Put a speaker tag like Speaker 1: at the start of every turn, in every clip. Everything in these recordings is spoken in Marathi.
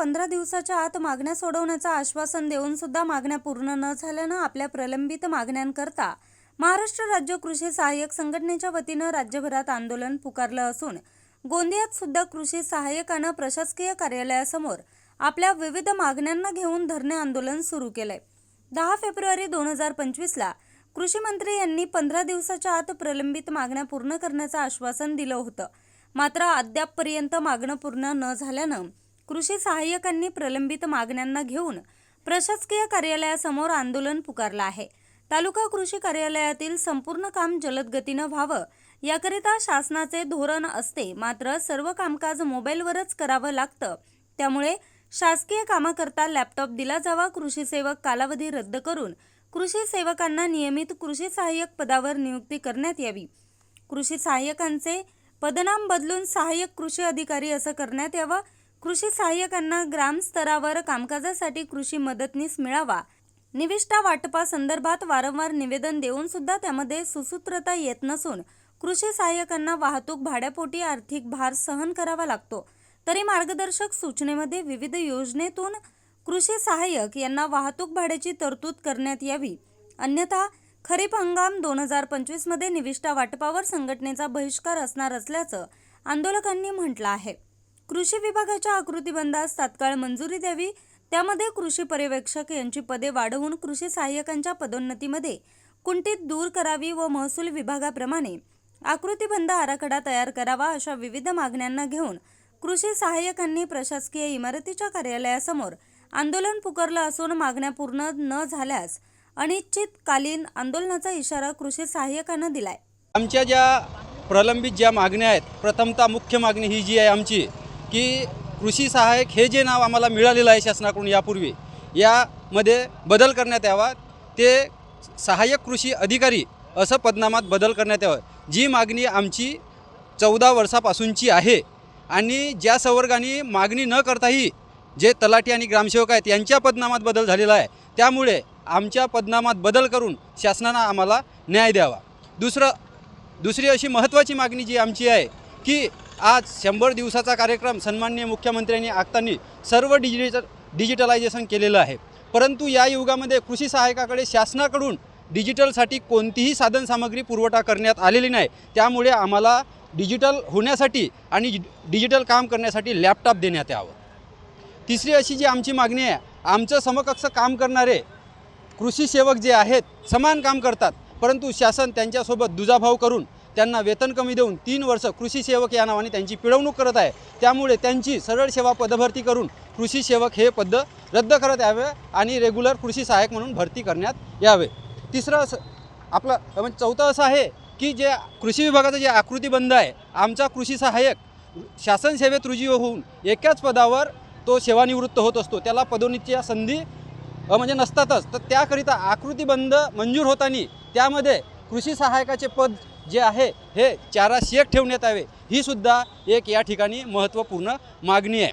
Speaker 1: पंधरा दिवसाच्या आत मागण्या सोडवण्याचं आश्वासन देऊन सुद्धा मागण्या पूर्ण न झाल्यानं आपल्या प्रलंबित मागण्यांकरता महाराष्ट्र राज्य कृषी सहाय्यक संघटनेच्या वतीनं राज्यभरात आंदोलन पुकारलं असून गोंदियात सुद्धा कृषी सहाय्यकानं प्रशासकीय कार्यालयासमोर आपल्या विविध मागण्यांना घेऊन धरणे आंदोलन सुरू केलंय. दहा फेब्रुवारी दोन हजार पंचवीसला कृषी मंत्री यांनी पंधरा दिवसाच्या आत प्रलंबित मागण्या पूर्ण करण्याचं आश्वासन दिलं होतं. मात्र अद्यापपर्यंत मागणं पूर्ण न झाल्यानं कृषी सहाय्यकांनी प्रलंबित मागण्यांना घेऊन प्रशासकीय कार्यालयासमोर आंदोलन पुकारलं आहे. तालुका कृषी कार्यालयातील संपूर्ण काम जलद गतीनं व्हावं याकरिता शासनाचे धोरण असते मात्र सर्व कामकाज मोबाईलवरच करावं लागतं. त्यामुळे शासकीय कामाकरता लॅपटॉप दिला जावा कृषी सेवक कालावधी रद्द करून कृषी सेवकांना नियमित कृषी सहाय्यक पदावर नियुक्ती करण्यात यावी. कृषी सहाय्यकांचे पदनाम बदलून सहाय्यक कृषी अधिकारी असं करण्यात यावं कृषी सहाय्यकांना ग्रामस्तरावर कामकाजासाठी कृषी मदतनीस मिळावा. निविष्ठा वाटपासंदर्भात वारंवार निवेदन देऊन सुद्धा त्यामध्ये सुसूत्रता येत नसून कृषी सहाय्यकांना वाहतूक भाड्यापोटी आर्थिक भार सहन करावा लागतो. तरी मार्गदर्शक सूचनेमध्ये विविध योजनेतून कृषी सहाय्यक यांना वाहतूक भाड्याची तरतूद करण्यात यावी. अन्यथा खरीप हंगाम दोन हजार पंचवीसमध्ये निविष्ठा वाटपावर संघटनेचा बहिष्कार असणार असल्याचं आंदोलकांनी म्हटलं आहे. कृषी विभागाच्या आकृतीबंधास तात्काळ मंजुरी द्यावी. त्यामध्ये कृषी पर्यवेक्षक यांची पदे वाढवून कृषी सहाय्यकांच्या पदोन्नतीमध्ये कुंठित दूर करावी व महसूल विभागाप्रमाणे आकृतीबंध आराखडा तयार करावा अशा विविध मागण्यांना घेऊन कृषी सहाय्यकांनी प्रशासकीय इमारतीच्या कार्यालयासमोर आंदोलन पुकारलं असून मागण्या पूर्ण न झाल्यास अनिश्चितकालीन आंदोलनाचा इशारा कृषी सहाय्यकांना दिलाय.
Speaker 2: आमच्या ज्या प्रलंबित ज्या मागण्या आहेत प्रथमतः मुख्य मागणी ही जी आहे आमची की कृषी सहाय्यक हे जे नाव आम्हाला मिळालेलं आहे शासनाकडून यापूर्वी यामध्ये बदल करण्यात यावा. ते सहाय्यक कृषी अधिकारी असं पदनामात बदल करण्यात यावं. जी मागणी आमची चौदा वर्षापासूनची आहे आणि ज्या संवर्गाने मागणी न करताही जे तलाठी आणि ग्रामसेवक आहेत यांच्या पदनामात बदल झालेला आहे त्यामुळे आमच्या पदनामात बदल करून शासनानं आम्हाला न्याय द्यावा. दुसरं दुसरी अशी महत्त्वाची मागणी जी आमची आहे की आज शंभर दिवसाचा कार्यक्रम सन्माननीय मुख्यमंत्र्यांनी आखताना सर्व डिजिटल डिजिटलायझेशन केलेलं आहे. परंतु या युगामध्ये कृषी सहायकाकडे शासनाकडून डिजिटलसाठी कोणतीही साधनसामग्री पुरवठा करण्यात आलेली नाही. त्यामुळे आम्हाला डिजिटल होण्यासाठी आणि डिजिटल काम करण्यासाठी लॅपटॉप देण्यात यावं. तिसरी अशी जी आमची मागणी आहे आमचं समकक्ष काम करणारे कृषी सेवक जे आहेत समान काम करतात. परंतु शासन त्यांच्यासोबत दुजाभाव करून त्यांना वेतन कमी देऊन तीन वर्ष कृषी सेवक या नावाने त्यांची पिळवणूक करत आहे. त्यामुळे त्यांची सरळ सेवा पदभरती करून कृषी सेवक हे पद रद्द करत यावे आणि रेग्युलर कृषी सहाय्यक म्हणून भरती करण्यात यावे. तिसरं असं आपलं म्हणजे चौथं असं आहे की जे कृषी विभागाचं जे आकृतीबंध आहे आमचा कृषी सहाय्यक शासन सेवेत रुजू होऊन एकाच पदावर तो सेवानिवृत्त होत असतो. त्याला पदोन्नतीच्या संधी म्हणजे नसतातच. तर त्याकरिता आकृतीबंध मंजूर होताना त्यामध्ये कृषी सहाय्यकाचे पद जे आहे हे चाराशी एक ठेवण्यात यावे. ही सुद्धा एक या ठिकाणी महत्त्वपूर्ण मागणी आहे.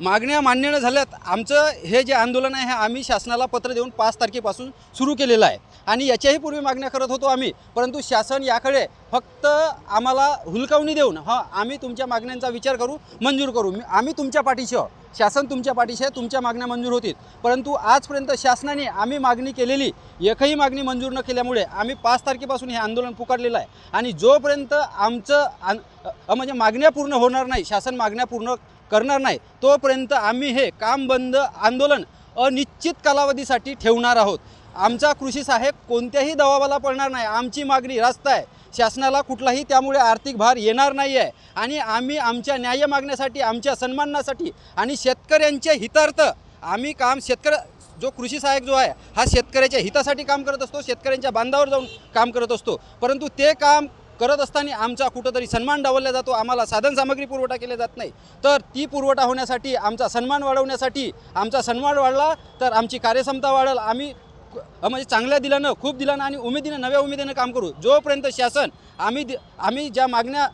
Speaker 3: मागण्या मान्य
Speaker 2: न झाल्यात आमचं हे जे आंदोलन आहे हे आम्ही शासनाला पत्र देऊन पाच तारखेपासून सुरू केलेलं आहे. आणि याच्याही पूर्वी मागण्या करत होतो आम्ही परंतु शासन याकडे फक्त आम्हाला हुलकावणी देऊन हां आम्ही तुमच्या मागण्यांचा विचार करू मंजूर करू. आम्ही तुमच्या पाठीशी आहो शासन तुमच्या पाठीशी आहे तुमच्या मागण्या मंजूर होतील. परंतु आजपर्यंत शासनाने आम्ही मागणी केलेली एकही मागणी मंजूर न केल्यामुळे आम्ही पाच तारखेपासून हे आंदोलन पुकारलेलं आहे. आणि जोपर्यंत आमचं आन- म्हणजे मागण्या पूर्ण होणार नाही शासन मागण्या पूर्ण करणार नाही तोपर्यंत आम्ही हे काम बंद आंदोलन अनिश्चित कालावधीसाठी ठेवणार आहोत. आमचा कृषी सहाय्यक कोणत्याही दबावाला पडणार नाही. आमची मागणी रास्त आहे. शासनाला कुठलाही त्यामुळे आर्थिक भार येणार नाही आहे आणि आम्ही आमच्या न्याय मागण्यासाठी आमच्या सन्मानासाठी आणि शेतकऱ्यांच्या हितार्थ आम्ही काम शेतकरी जो कृषी सहाय्यक जो आहे हा शेतकऱ्याच्या हितासाठी काम करत असतो शेतकऱ्यांच्या बांधावर जाऊन काम करत असतो. परंतु ते काम करत असताना आमचा कुठंतरी सन्मान डावलला जातो. आम्हाला साधनसामग्री पुरवठा केला जात नाही. तर ती पुरवठा होण्यासाठी आमचा सन्मान वाढवण्यासाठी आमचा सन्मान वाढला तर आमची कार्यक्षमता वाढेल. आम्ही म्हणजे चांगल्या दिलानं खूप दिलानं आणि उमेदीनं नव्या उमेदीनं काम करू. जोपर्यंत शासन आम्ही दि- आम्ही ज्या मागण्या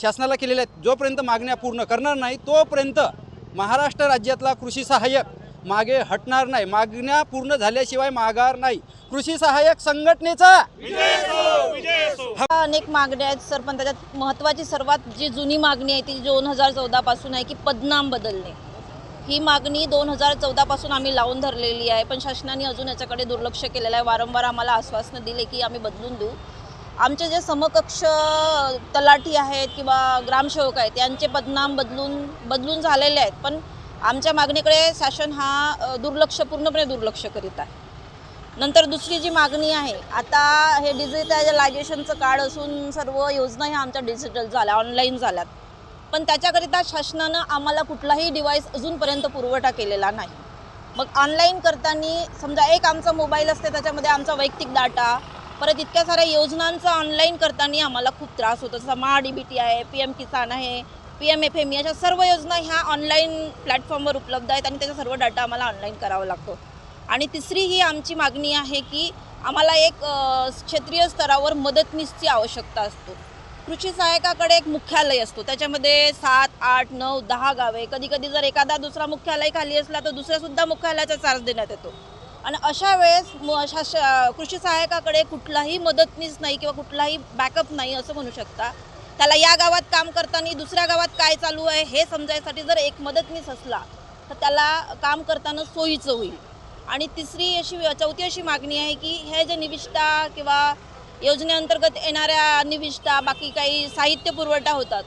Speaker 2: शासनाला केलेल्या आहेत जोपर्यंत मागण्या पूर्ण करणार नाही तोपर्यंत महाराष्ट्र राज्यातला कृषी सहाय्यक मागे हटणार नाही. मागण्या पूर्ण झाल्याशिवाय माघार नाही. कृषी सहाय्यक संघटनेचा
Speaker 4: अनेक मागण्या आहेत सर पण त्याच्यात महत्त्वाची सर्वात जी जुनी मागणी आहे ती दोन हजार चौदापासून आहे की पदनाम बदलणे. ही मागणी दोन हजार चौदापासून आम्ही लावून धरलेली आहे पण शासनाने अजून याच्याकडे दुर्लक्ष केलेलं आहे. वारंवार आम्हाला आश्वासनं दिले की आम्ही बदलून देऊ. आमचे जे समकक्ष तलाठी आहेत किंवा ग्रामसेवक आहेत यांचे बदनाम बदलून बदलून झालेले आहेत. पण आमच्या मागणीकडे शासन हा दुर्लक्ष पूर्णपणे दुर्लक्ष करीत आहे. नंतर दुसरी जी मागणी आहे आता हे डिजिटलायझेशनचं काळ असून सर्व योजना ह्या आमच्या डिजिटल झाल्या ऑनलाईन झाल्यात. पण त्याच्याकरिता शासनानं आम्हाला कुठलाही डिव्हाइस अजूनपर्यंत पुरवठा केलेला नाही. मग ऑनलाईन करताना समजा एक आमचा मोबाईल असते त्याच्यामध्ये आमचा वैयक्तिक डाटा परत इतक्या साऱ्या योजनांचा ऑनलाईन करताना आम्हाला खूप त्रास होतो. जसं महा डी बी टी आहे पी एम किसान आहे पी एम एफ एम अशा सर्व योजना ह्या ऑनलाईन प्लॅटफॉर्मवर उपलब्ध आहेत आणि त्याचा सर्व डाटा आम्हाला ऑनलाईन करावा लागतो. आणि तिसरी ही आमची मागणी आहे की आम्हाला एक क्षेत्रीय स्तरावर मदतनीसची आवश्यकता असतो. कृषी सहायकाकडे एक मुख्यालय असतो. त्याच्यामध्ये सात आठ नऊ दहा गावे. कधी कधी जर एखादा दुसरा मुख्यालय खाली असला तर दुसऱ्यासुद्धा मुख्यालयाचा चार्ज देण्यात येतो. आणि अशा वेळेस म- कृषी सहायकाकडे कुठलाही मदतनीस नाही किंवा कुठलाही बॅकअप नाही असं म्हणू शकता. त्याला या गावात काम करताना दुसऱ्या गावात काय चालू आहे हे समजायसाठी जर एक मदतनीस असला तर त्याला काम करताना सोयीचं होईल. आणि तिसरी अशी चौथी अशी मागणी आहे की हे जे निविष्ठा किंवा योजनेअंतर्गत येणाऱ्या निविष्ठा बाकी काही साहित्य पुरवठा होतात.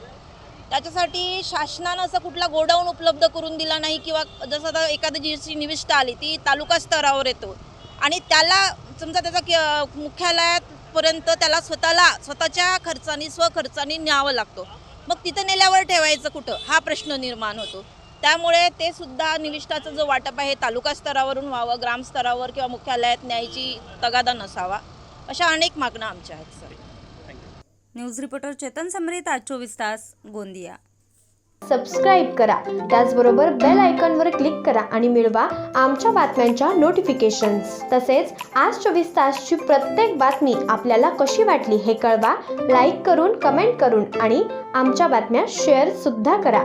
Speaker 4: त्याच्यासाठी शासनानं असं कुठला गोडाऊन उपलब्ध करून दिला नाही किंवा जसं आता एखादी जी निविष्ठा आली ती तालुका स्तरावर येतो. आणि त्याला समजा त्याचा मुख्यालयापर्यंत त्याला स्वतःला स्वतःच्या खर्चाने स्वखर्चाने न्यावं लागतो. मग तिथं नेल्यावर ठेवायचं कुठं? हा प्रश्न निर्माण होतो. त्यामुळे ते सुद्धा निविष्ठाचं जो वाटप आहे तालुका स्तरावरून व्हावं ग्रामस्तरावर किंवा मुख्यालयात न्यायची तगादा नसावा. अशा अनेक मागण्या आमच्या आहेत सर.
Speaker 1: न्यूज रिपोर्टर चेतन समरीत आज चोवीस तास गोंदिया.
Speaker 5: सबस्क्राईब करा. त्याचबरोबर बेल आयकॉनवर क्लिक करा आणि मिळवा आमच्या बातम्यांच्या नोटिफिकेशन्स तसेच आज चोवीस तासची प्रत्येक बातमी आपल्याला कशी वाटली हे कळवा. लाईक करून कमेंट करून आणि आमच्या बातम्या शेअरसुद्धा करा.